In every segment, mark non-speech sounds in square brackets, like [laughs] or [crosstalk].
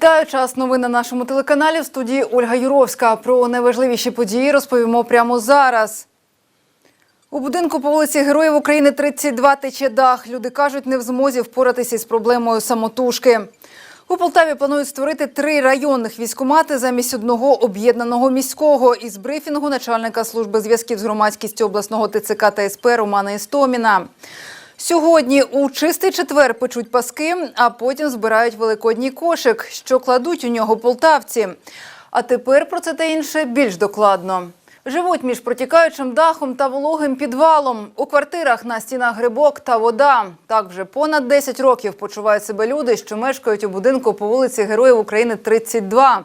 Вітаю час новин на нашому телеканалі в студії Ольга Юровська. Про найважливіші події розповімо прямо зараз. У будинку по вулиці Героїв України 32 тече дах. Люди кажуть, не в змозі впоратися із проблемою самотужки. У Полтаві планують створити три районних військомати замість одного об'єднаного міського. Із брифінгу начальника служби зв'язків з громадськістю обласного ТЦК та СП Романа Істоміна. Сьогодні у чистий четвер печуть паски, а потім збирають великодній кошик, що кладуть у нього полтавці. А тепер про це та інше більш докладно. Живуть між протікаючим дахом та вологим підвалом. У квартирах на стінах грибок та вода. Так вже понад 10 років почувають себе люди, що мешкають у будинку по вулиці Героїв України 32.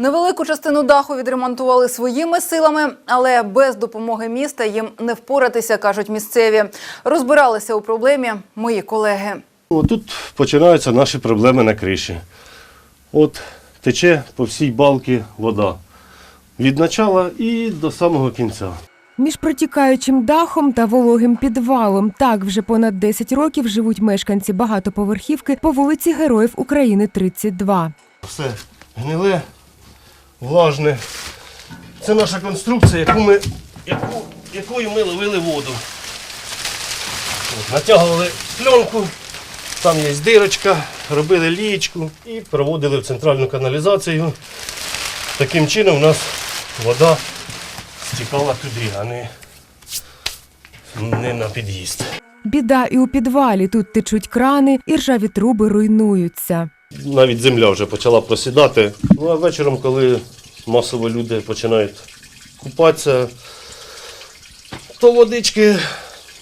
Невелику частину даху відремонтували своїми силами, але без допомоги міста їм не впоратися, кажуть місцеві. Розбиралися у проблемі мої колеги. Тут починаються наші проблеми на криші. От тече по всій балці вода. Від начала і до самого кінця. Між протікаючим дахом та вологим підвалом так вже понад 10 років живуть мешканці багатоповерхівки по вулиці Героїв України 32. Все гниле, влажне. Це наша конструкція, яку ми, яку, якою ми ловили воду. От, натягували пленку, там є дирочка, робили лієчку і проводили в центральну каналізацію. Таким чином у нас вода стікала туди, а не, не на під'їзд. Біда і у підвалі тут течуть крани, і ржаві труби руйнуються. Навіть земля вже почала просідати. Ну а вечором, коли масово люди починають купатися, то водички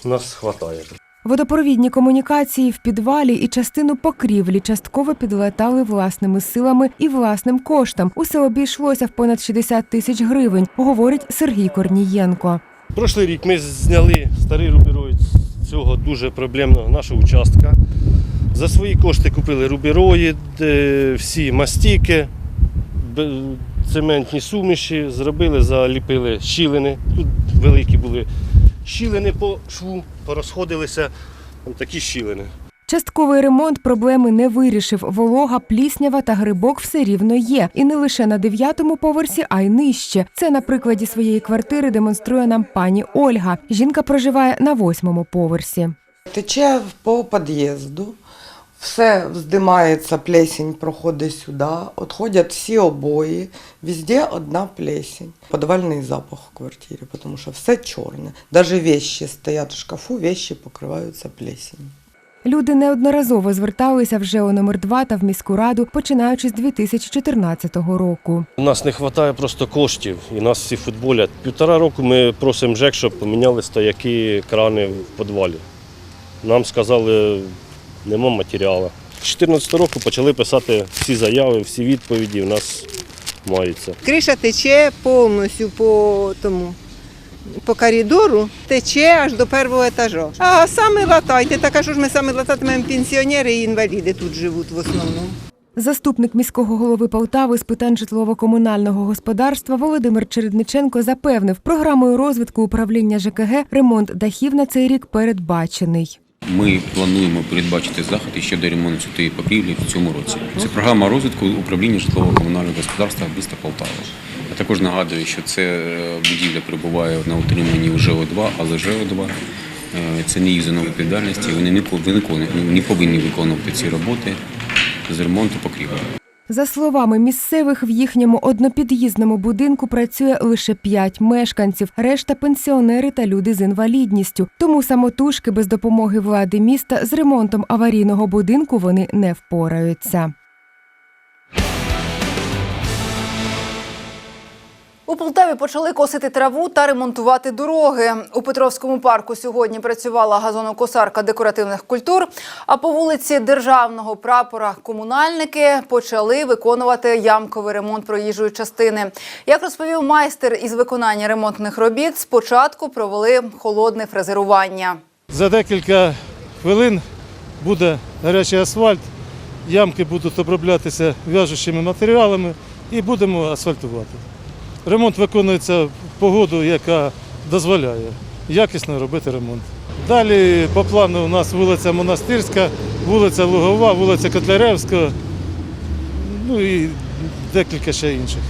нас вистачає. Водопровідні комунікації в підвалі і частину покрівлі частково підлатали власними силами і власним коштом. Усе обійшлося в понад 60 тисяч гривень, говорить Сергій Корнієнко. Прошлий рік ми зняли старий рубероїд з цього дуже проблемного нашого участка. За свої кошти купили рубероїд, е, всі мастіки, цементні суміші, зробили, заліпили щілини. Тут великі були щілини по шву, порозходилися там такі щілини. Частковий ремонт проблеми не вирішив. Волога, пліснява та грибок все рівно є. І не лише на дев'ятому поверсі, а й нижче. Це на прикладі своєї квартири демонструє нам пані Ольга. Жінка проживає на восьмому поверсі. Тече по під'їзду, все вздимається, плесень проходить сюди, відходять всі обої, везде одна плесень. Подвальний запах в квартирі, тому що все чорне. Навіть вещи стоять в шкафу, вещи покриваються плесенью. Люди неодноразово зверталися вже у номер 2 та в міську раду, починаючи з 2014 року. У нас не вистачає просто коштів, і нас всі футболять. Півтора року ми просимо ЖЕК, щоб поміняли стояки, крани в підвалі. Нам сказали, нема матеріалу. З 2014 року почали писати всі заяви, всі відповіді у нас маються. Криша тече повністю по тому. По коридору тече аж до першого етажу. А саме латайте. Так а що ж ми саме лататимемо пенсіонери і інваліди тут живуть в основному. Заступник міського голови Полтави з питань житлово-комунального господарства Володимир Чередниченко запевнив, програмою розвитку управління ЖКГ ремонт дахів на цей рік передбачений. Ми плануємо передбачити заходи щодо ремонту цієї покрівлі в цьому році. Це програма розвитку управління житлово-комунального господарства міста Полтава. Я також нагадую, що це е, будівля перебуває на утриманні у ЖО2, але ЖО2 е, це не їх зона відповідальності. Вони не повинні виконувати ці роботи з ремонту покрівлі. За словами місцевих, в їхньому однопід'їзному будинку працює лише п'ять мешканців, решта пенсіонери та люди з інвалідністю. Тому самотужки без допомоги влади міста з ремонтом аварійного будинку вони не впораються. У Полтаві почали косити траву та ремонтувати дороги. У Петровському парку сьогодні працювала газонокосарка декоративних культур. А по вулиці Державного прапора комунальники почали виконувати ямковий ремонт проїжджої частини. Як розповів майстер із виконання ремонтних робіт, спочатку провели холодне фрезерування. За декілька хвилин буде гарячий асфальт, ямки будуть оброблятися в'яжучими матеріалами і будемо асфальтувати. Ремонт виконується в погоду, яка дозволяє якісно робити ремонт. Далі по плану у нас вулиця Монастирська, вулиця Лугова, вулиця Котляревська. ну і декілька ще інших.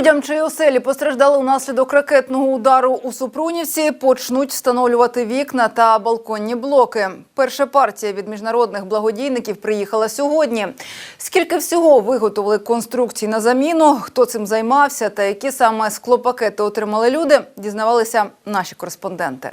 Людям, чиї оселі постраждали унаслідок ракетного удару у Супрунівці, почнуть встановлювати вікна та балконні блоки. Перша партія від міжнародних благодійників приїхала сьогодні. Скільки всього виготовили конструкцій на заміну, хто цим займався та які саме склопакети отримали люди, дізнавалися наші кореспонденти.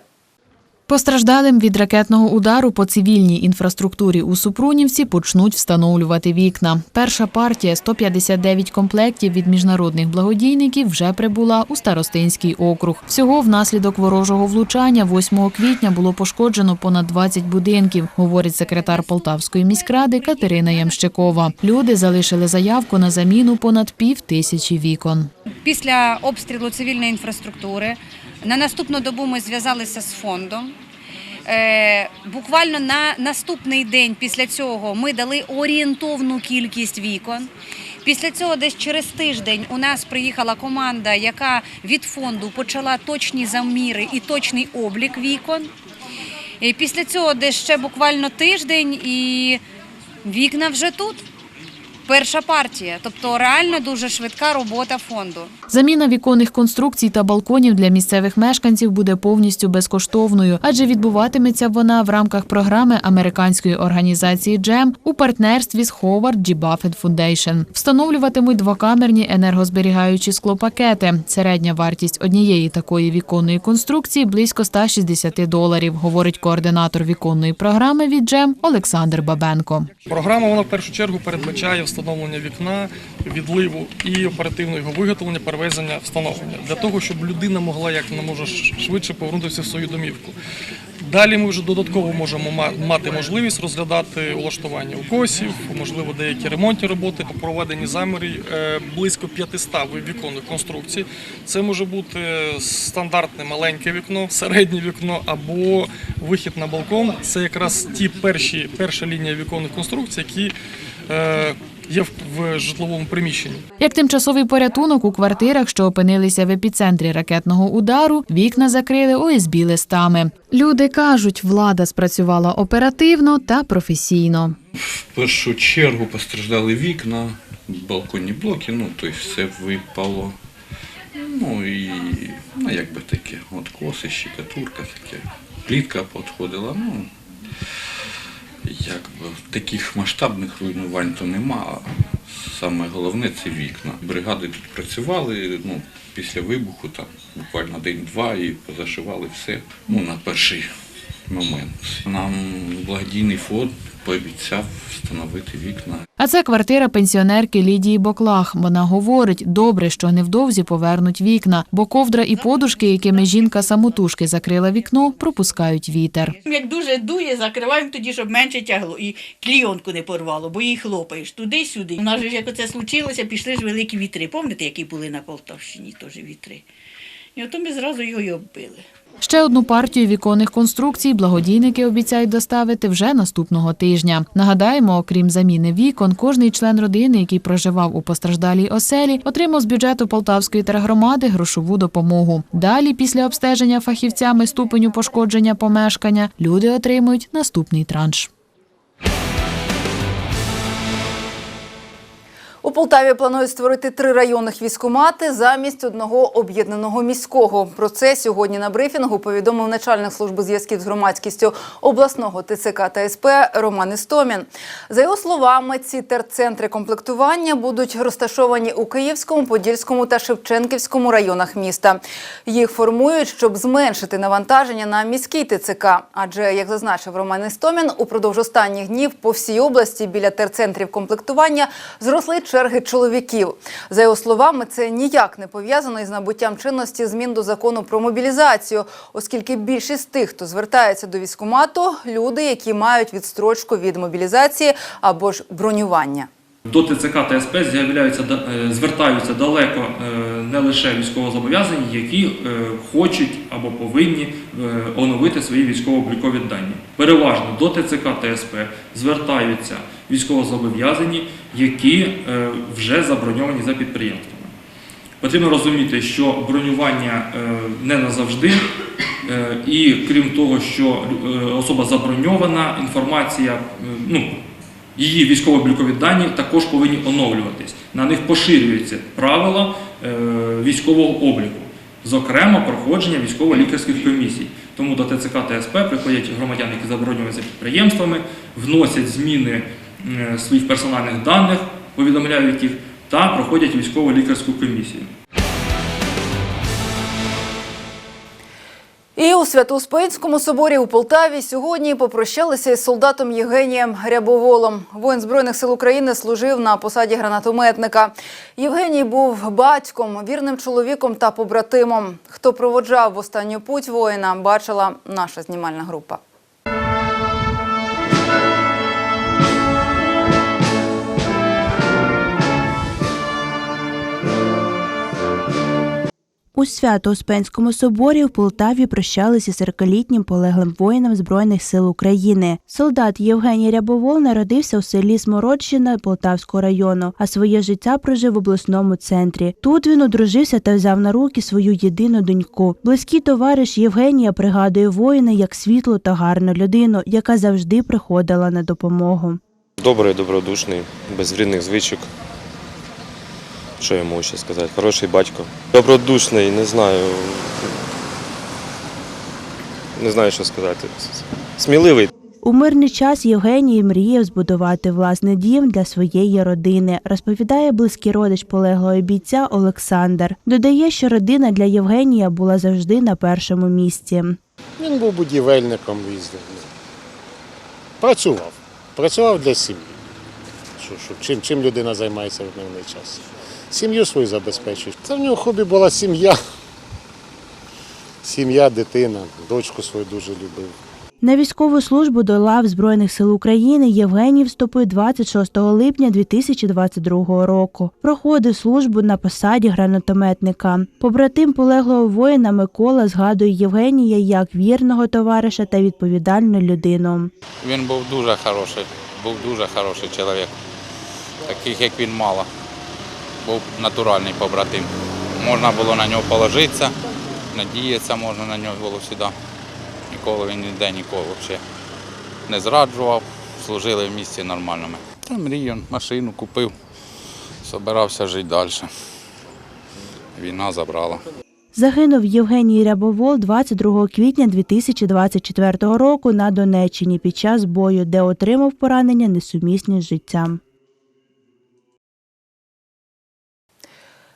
Постраждалим від ракетного удару по цивільній інфраструктурі у Супрунівці почнуть встановлювати вікна. Перша партія 159 комплектів від міжнародних благодійників вже прибула у Старостинський округ. Всього внаслідок ворожого влучання 8 квітня було пошкоджено понад 20 будинків, говорить секретар Полтавської міськради Катерина Ямщикова. Люди залишили заявку на заміну понад пів тисячі вікон. Після обстрілу цивільної інфраструктури на наступну добу ми зв'язалися з фондом. Е, буквально на наступний день після цього ми дали орієнтовну кількість вікон. Після цього, десь через тиждень, у нас приїхала команда, яка від фонду почала точні заміри і точний облік вікон. І після цього, десь ще буквально тиждень, і вікна вже тут. Перша партія, тобто реально дуже швидка робота фонду. Заміна віконних конструкцій та балконів для місцевих мешканців буде повністю безкоштовною, адже відбуватиметься вона в рамках програми американської організації «Джем» у партнерстві з Howard G. Buffett Foundation. Встановлюватимуть двокамерні енергозберігаючі склопакети. Середня вартість однієї такої віконної конструкції близько 160 доларів, говорить координатор віконної програми від «Джем» Олександр Бабенко. Програма вона в першу чергу передбачає встановлення вікна, відливу і оперативного його виготовлення, перевезення, встановлення для того, щоб людина могла як може швидше повернутися в свою домівку. Далі ми вже додатково можемо мати можливість розглядати улаштування укосів, можливо, деякі ремонтні роботи, проведені заміри е, близько 500 віконних конструкцій. Це може бути стандартне маленьке вікно, середнє вікно або вихід на балкон. Це якраз ті перші перша лінія віконних конструкцій, які е, є в, в житловому приміщенні. Як тимчасовий порятунок у квартирах, що опинилися в епіцентрі ракетного удару, вікна закрили ОСБ листами. Люди кажуть, влада спрацювала оперативно та професійно. В першу чергу постраждали вікна, балконні блоки, ну, то есть все випало. Ну і ну, якби таке, от коси, щекатурка таке. Плітка підходила, ну якби таких масштабних руйнувань то нема. Саме головне це вікна. Бригади тут працювали, ну, після вибуху там буквально день-два і позашивали все. Ну, на перший момент. Нам благодійний фонд пообіцяв встановити вікна. А це квартира пенсіонерки Лідії Боклах. Вона говорить, добре, що невдовзі повернуть вікна, бо ковдра і подушки, якими жінка самотужки закрила вікно, пропускають вітер. Як дуже дує, закриваємо тоді, щоб менше тягло і клійонку не порвало, бо її хлопаєш туди-сюди. У нас же ж як оце случилося, пішли ж великі вітри. Пам'ятаєте, які були на Полтавщині теж вітри? І ото ми зразу його й оббили. Ще одну партію віконних конструкцій благодійники обіцяють доставити вже наступного тижня. Нагадаємо, окрім заміни вікон, кожний член родини, який проживав у постраждалій оселі, отримав з бюджету Полтавської тергромади грошову допомогу. Далі, після обстеження фахівцями ступеню пошкодження помешкання, люди отримують наступний транш. У Полтаві планують створити три районних військомати замість одного об'єднаного міського. Про це сьогодні на брифінгу повідомив начальник служби зв'язків з громадськістю обласного ТЦК та СП Роман Істомін. За його словами, ці терцентри комплектування будуть розташовані у Київському, Подільському та Шевченківському районах міста. Їх формують, щоб зменшити навантаження на міський ТЦК. Адже, як зазначив Роман Істомін, упродовж останніх днів по всій області біля терцентрів комплектування зросли черги чоловіків. За його словами, це ніяк не пов'язано із набуттям чинності змін до закону про мобілізацію, оскільки більшість тих, хто звертається до військомату, люди, які мають відстрочку від мобілізації або ж бронювання. До ТЦК та СП з'являються е, звертаються далеко е, не лише військовозобов'язані, які е, хочуть або повинні е, оновити свої військово-облікові дані. Переважно до ТЦК та СП звертаються військовозобов'язані, які е, вже заброньовані за підприємствами. Потрібно розуміти, що бронювання не назавжди І крім того, що особа заброньована, інформація, ну, її військово-облікові дані також повинні оновлюватись. На них поширюються правила е, військового обліку, зокрема проходження військово-лікарських комісій. Тому до ТЦК та СП приходять громадяни, які заборонюються підприємствами, вносять зміни е, своїх персональних даних, повідомляють їх та проходять військово-лікарську комісію. І у Свято-Успенському соборі у Полтаві сьогодні попрощалися із солдатом Євгенієм Рябоволом. Воїн Збройних сил України служив на посаді гранатометника. Євгеній був батьком, вірним чоловіком та побратимом. Хто проводжав в останню путь воїна, бачила наша знімальна група. У Свято-Успенському соборі в Полтаві прощалися з 40-літнім полеглим воїном Збройних сил України. Солдат Євгеній Рябовол народився у селі Смородщина Полтавського району, а своє життя прожив в обласному центрі. Тут він одружився та взяв на руки свою єдину доньку. Близький товариш Євгенія пригадує воїна як світлу та гарну людину, яка завжди приходила на допомогу. Добрий, добродушний, без вредних звичок. Що я можу ще сказати? Хороший батько. Добродушний, не знаю. Не знаю, що сказати. Сміливий. У мирний час Євгеній мріяв збудувати власний дім для своєї родини, розповідає близький родич полеглого бійця Олександр. Додає, що родина для Євгенія була завжди на першому місці. Він був будівельником їздив. Працював. Працював для сім'ї. Чим, чим людина займається в мирний час? Сім'ю свою забезпечує. Це в нього хобі була сім'я. Сім'я, дитина, дочку свою дуже любив. На військову службу до лав Збройних сил України Євгеній вступив 26 липня 2022 року. Проходив службу на посаді гранатометника. Побратим полеглого воїна Микола згадує Євгенія як вірного товариша та відповідальну людину. Він був дуже хороший, був дуже хороший чоловік. Таких, як він, мало. Був натуральний побратим. Можна було на нього положитися, надіятися можна на нього було завжди. Ніколи він ніде ніколи взагалі не зраджував, служили в місті нормальними. Та мрію, машину купив, збирався жити далі. Війна забрала. Загинув Євгеній Рябовол 22 квітня 2024 року на Донеччині під час бою, де отримав поранення несумісні з життям.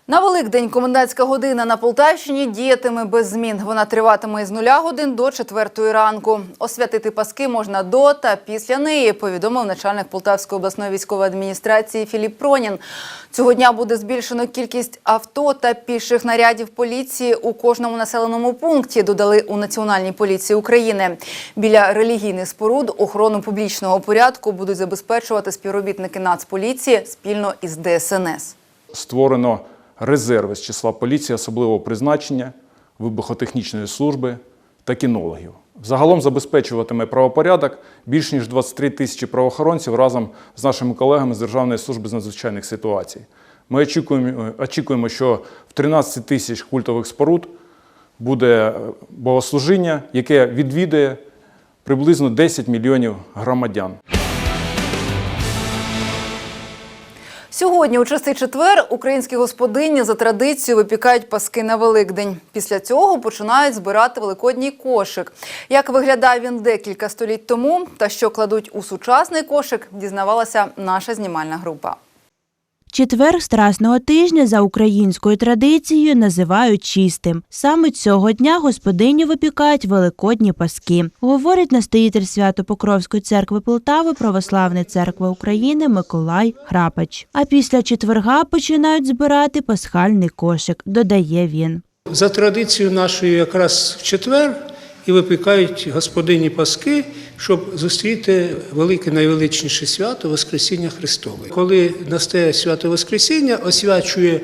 На Великдень комендантська година на Полтавщині діятиме без змін. Вона триватиме з нуля годин до четвертої ранку. Освятити паски можна до та після неї, повідомив начальник Полтавської обласної військової адміністрації Філіп Пронін. Цього дня буде збільшено кількість авто та піших нарядів поліції у кожному населеному пункті. Додали у Національній поліції України. Біля релігійних споруд охорону публічного порядку будуть забезпечувати співробітники Нацполіції спільно із ДСНС. Створено резерви з числа поліції особливого призначення, вибухотехнічної служби та кінологів. Загалом забезпечуватиме правопорядок більш ніж 23 тисячі правоохоронців разом з нашими колегами з Державної служби з надзвичайних ситуацій. Ми очікуємо, очікуємо, що в 13 тисяч культових споруд буде богослужіння, яке відвідує приблизно 10 мільйонів громадян. Сьогодні, у чистий четвер, українські господині за традицією випікають паски на Великдень. Після цього починають збирати великодній кошик. Як виглядає він декілька століть тому та що кладуть у сучасний кошик, дізнавалася наша знімальна група. Четвер Страсного тижня за українською традицією називають чистим. Саме цього дня господині випікають великодні паски, говорить настоятель Свято-Покровської церкви Полтави Православної церкви України Миколай Храпач. А після четверга починають збирати пасхальний кошик, додає він. За традицією нашою якраз в четвер і випікають господині паски, щоб зустріти велике найвеличніше свято Воскресіння Христове. Коли настає свято Воскресіння, освячує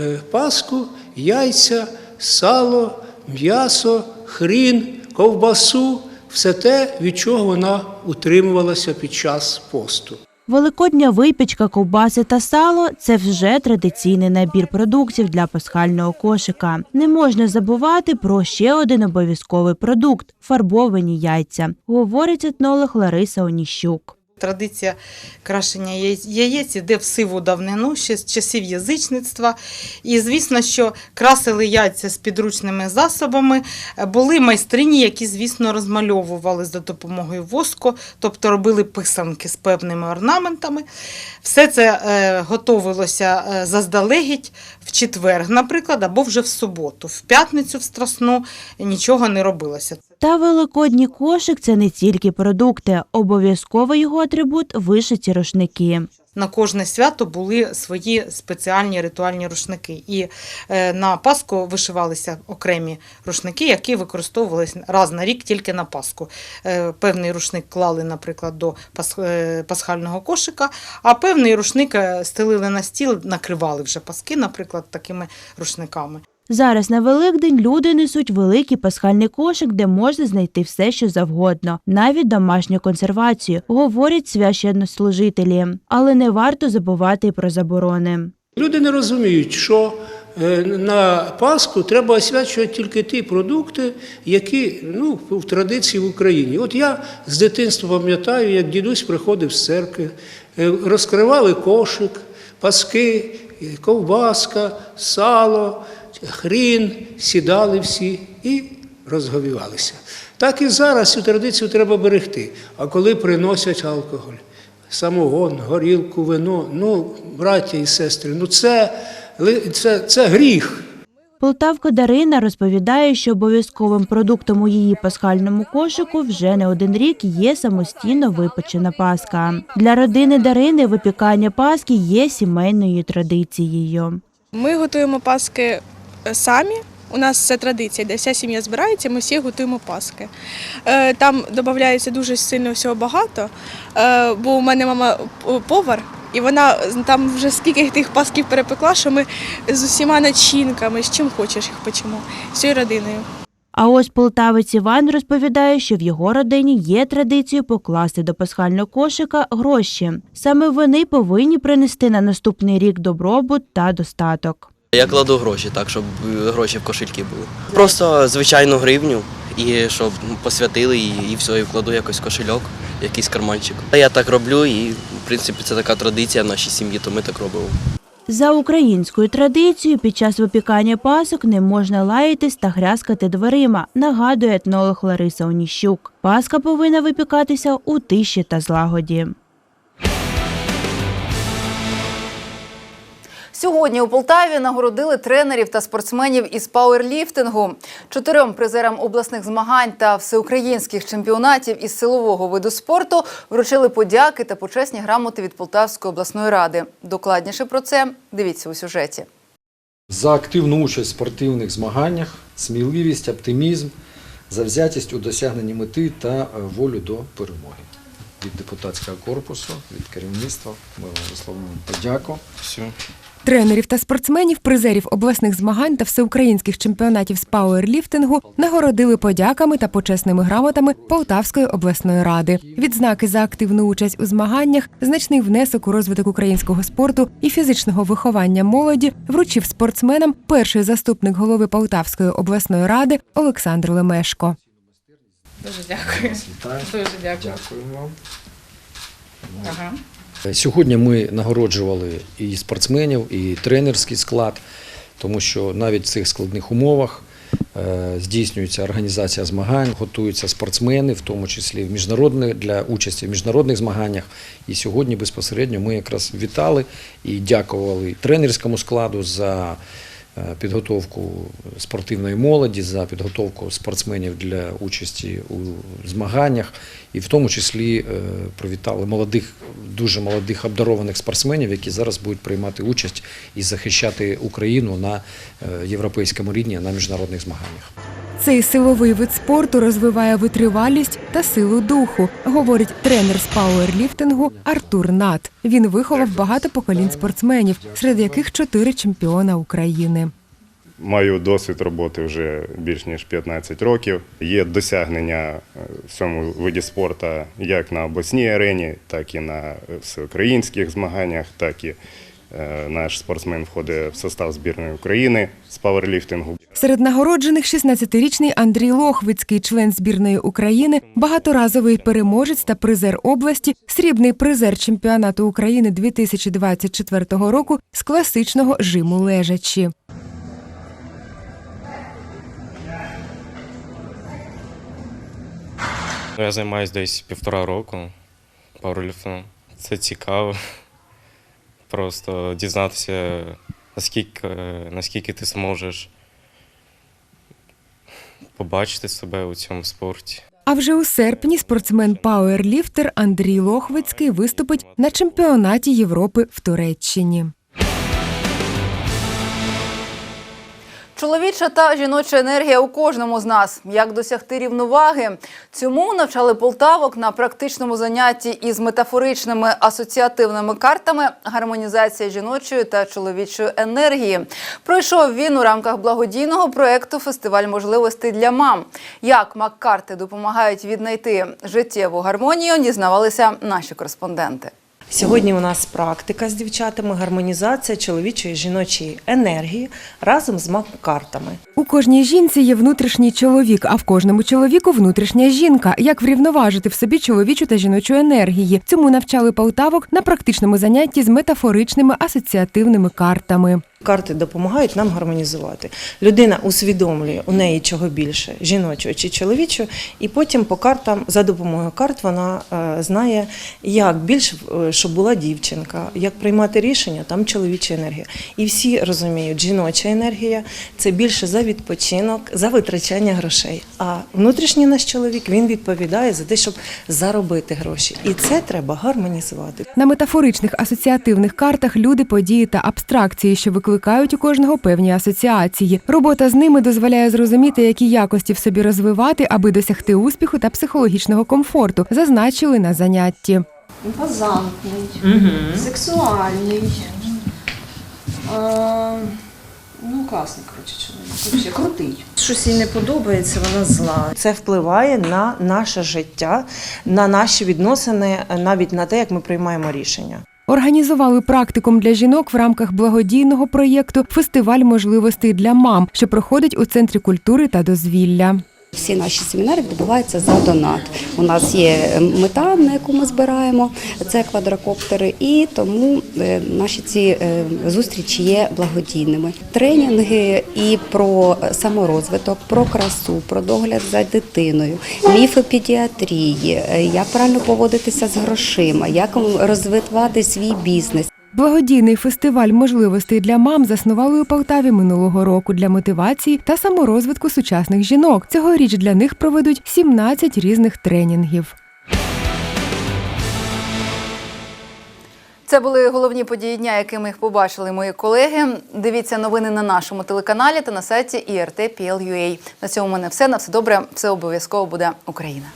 е, Пасху, яйця, сало, м'ясо, хрін, ковбасу, все те, від чого вона утримувалася під час посту. Великодня випічка, ковбаси та сало це вже традиційний набір продуктів для пасхального кошика. Не можна забувати про ще один обов'язковий продукт фарбовані яйця, говорить етнолог Лариса Оніщук. Традиція крашення яєць- іде в сиву давнину, ще з часів язичництва. І звісно, що красили яйця з підручними засобами. Були майстрині, які, звісно, розмальовували за допомогою воску, тобто робили писанки з певними орнаментами. Все це е, готовилося е, заздалегідь в четвер, наприклад, або вже в суботу. В п'ятницю в страсну нічого не робилося. Та великодній кошик це не тільки продукти, обов'язковий його атрибут вишиті рушники. На кожне свято були свої спеціальні ритуальні рушники. І е, на Пасху вишивалися окремі рушники, які використовувалися раз на рік тільки на Пасху. Е, певний рушник клали, наприклад, до е, пасхального кошика, а певний рушник стелили на стіл, накривали вже паски, наприклад, такими рушниками. Зараз на Великдень люди несуть великий пасхальний кошик, де можна знайти все, що завгодно, навіть домашню консервацію, говорять священнослужителі. Але не варто забувати про заборони. Люди не розуміють, що е, на Пасху треба освячувати тільки ті продукти, які ну, в традиції в Україні. От я з дитинства пам'ятаю, як дідусь приходив з церкви, е, розкривали кошик, паски, е, ковбаска, сало, хрін, сідали всі і розговівалися. Так і зараз цю традицію треба берегти. А коли приносять алкоголь, самогон, горілку, вино, ну, браття і сестри, ну це, ли- це, це гріх. Полтавка Дарина розповідає, що обов'язковим продуктом у її пасхальному кошику вже не один рік є самостійно випечена паска. Для родини Дарини випікання паски є сімейною традицією. Ми готуємо паски самі. У нас це традиція, де вся сім'я збирається, ми всі готуємо паски. Е, Там додається дуже сильно всього багато, е, бо у мене мама повар, і вона там вже скільки тих пасків перепекла, що ми з усіма начинками, з чим хочеш їх печемо, всією родиною. А ось полтавець Іван розповідає, що в його родині є традицією покласти до пасхального кошика гроші. Саме вони повинні принести на наступний рік добробут та достаток. Я кладу гроші, так, щоб е, гроші в кошельки були. Просто звичайну гривню, і щоб посвятили її, і все, і вкладу якось кошельок, якийсь карманчик. Я так роблю, і в принципі це така традиція в нашій сім'ї, то ми так робимо. За українською традицією, під час випікання пасок не можна лаятись та грязкати дверима, нагадує етнолог Лариса Оніщук. Паска повинна випікатися у тиші та злагоді. Сьогодні у Полтаві нагородили тренерів та спортсменів із пауерліфтингу. Чотирьом призерам обласних змагань та всеукраїнських чемпіонатів із силового виду спорту вручили подяки та почесні грамоти від Полтавської обласної ради. Докладніше про це дивіться у сюжеті. За активну участь в спортивних змаганнях, сміливість, оптимізм, завзятість у досягненні мети та е, волю до перемоги. Від депутатського корпусу, від керівництва ми вам висловлюємо подяку. Все. Тренерів та спортсменів, призерів обласних змагань та всеукраїнських чемпіонатів з пауерліфтингу нагородили подяками та почесними грамотами Полтавської обласної ради. Відзнаки за активну участь у змаганнях, значний внесок у розвиток українського спорту і фізичного виховання молоді вручив спортсменам перший заступник голови Полтавської обласної ради Олександр Лемешко. Дуже дякую. Дуже дякую. Дякую вам. Ага. Сьогодні ми нагороджували і спортсменів, і тренерський склад, тому що навіть в цих складних умовах е, здійснюється організація змагань, готуються спортсмени, в тому числі в міжнародних для участі в міжнародних змаганнях. І сьогодні безпосередньо ми якраз вітали і дякували тренерському складу за підготовку спортивної молоді, за підготовку спортсменів для участі у змаганнях, і в тому числі е, привітали молодих, дуже молодих обдарованих спортсменів, які зараз будуть приймати участь і захищати Україну на е, європейському рівні на міжнародних змаганнях. Цей силовий вид спорту розвиває витривалість та силу духу, говорить тренер з пауерліфтингу Артур Нат. Він виховав багато поколінь спортсменів, серед яких чотири чемпіона України. Маю досвід роботи вже більш ніж 15 років. Є досягнення е, в цьому виді спорту як на обласній арені, так і на всеукраїнських змаганнях, так і е, наш спортсмен входить в состав збірної України з паверліфтингу. Серед нагороджених 16-річний Андрій Лохвицький, член збірної України, багаторазовий переможець та призер області, срібний призер чемпіонату України 2024 року з класичного жиму лежачі. Я займаюся десь півтора року пауерліфтингом. Це цікаво. [laughs] Просто дізнатися, наскільки, наскільки ти зможеш побачити себе у цьому спорті. А вже у серпні спортсмен-пауерліфтер Андрій Лохвицький виступить на чемпіонаті Європи в Туреччині. Чоловіча та жіноча енергія у кожному з нас. Як досягти рівноваги? Цьому навчали полтавок на практичному занятті із метафоричними асоціативними картами гармонізація жіночої та чоловічої енергії. Пройшов він у рамках благодійного проекту Фестиваль можливостей для мам. Як мак-карти допомагають віднайти життєву гармонію, дізнавалися наші кореспонденти. Сьогодні у нас практика з дівчатами гармонізація чоловічої і жіночої енергії разом з маккартами. У кожній жінці є внутрішній чоловік, а в кожному чоловіку внутрішня жінка. Як врівноважити в собі чоловічу та жіночу енергії? Цьому навчали полтавок на практичному занятті з метафоричними асоціативними картами. Карти допомагають нам гармонізувати. Людина усвідомлює у неї чого більше жіночого чи чоловічого, і потім по картам за допомогою карт вона е, знає, як більше е, щоб була дівчинка, як приймати рішення, там чоловіча енергія. І всі розуміють, жіноча енергія це більше за відпочинок, за витрачання грошей. А внутрішній наш чоловік він відповідає за те, щоб заробити гроші. І це треба гармонізувати. На метафоричних асоціативних картах люди, події та абстракції, що викликають у кожного певні асоціації. Робота з ними дозволяє зрозуміти, які якості в собі розвивати, аби досягти успіху та психологічного комфорту, зазначили на занятті. Імпозантний, сексуальний. А, ну, класний, коротше, чоловік. Крутий. Щось їй не подобається, вона зла. Це впливає на наше життя, на наші відносини, навіть на те, як ми приймаємо рішення. Організували практикум для жінок в рамках благодійного проєкту Фестиваль можливостей для мам, що проходить у центрі культури та дозвілля. Всі наші семінари відбуваються за донат. У нас є мета, на яку ми збираємо, це квадрокоптери, і тому е, наші ці е, зустрічі є благодійними. Тренінги і про саморозвиток, про красу, про догляд за дитиною, міфи педіатрії, е, як правильно поводитися з грошима, як розвивати свій бізнес. Благодійний фестиваль можливостей для мам заснували у Полтаві минулого року для мотивації та саморозвитку сучасних жінок. Цьогоріч для них проведуть 17 різних тренінгів. Це були головні події дня, якими їх побачили мої колеги. Дивіться новини на нашому телеканалі та на сайті IRT.PL.UA. На цьому в мене все. На все добре. Все обов'язково буде Україна.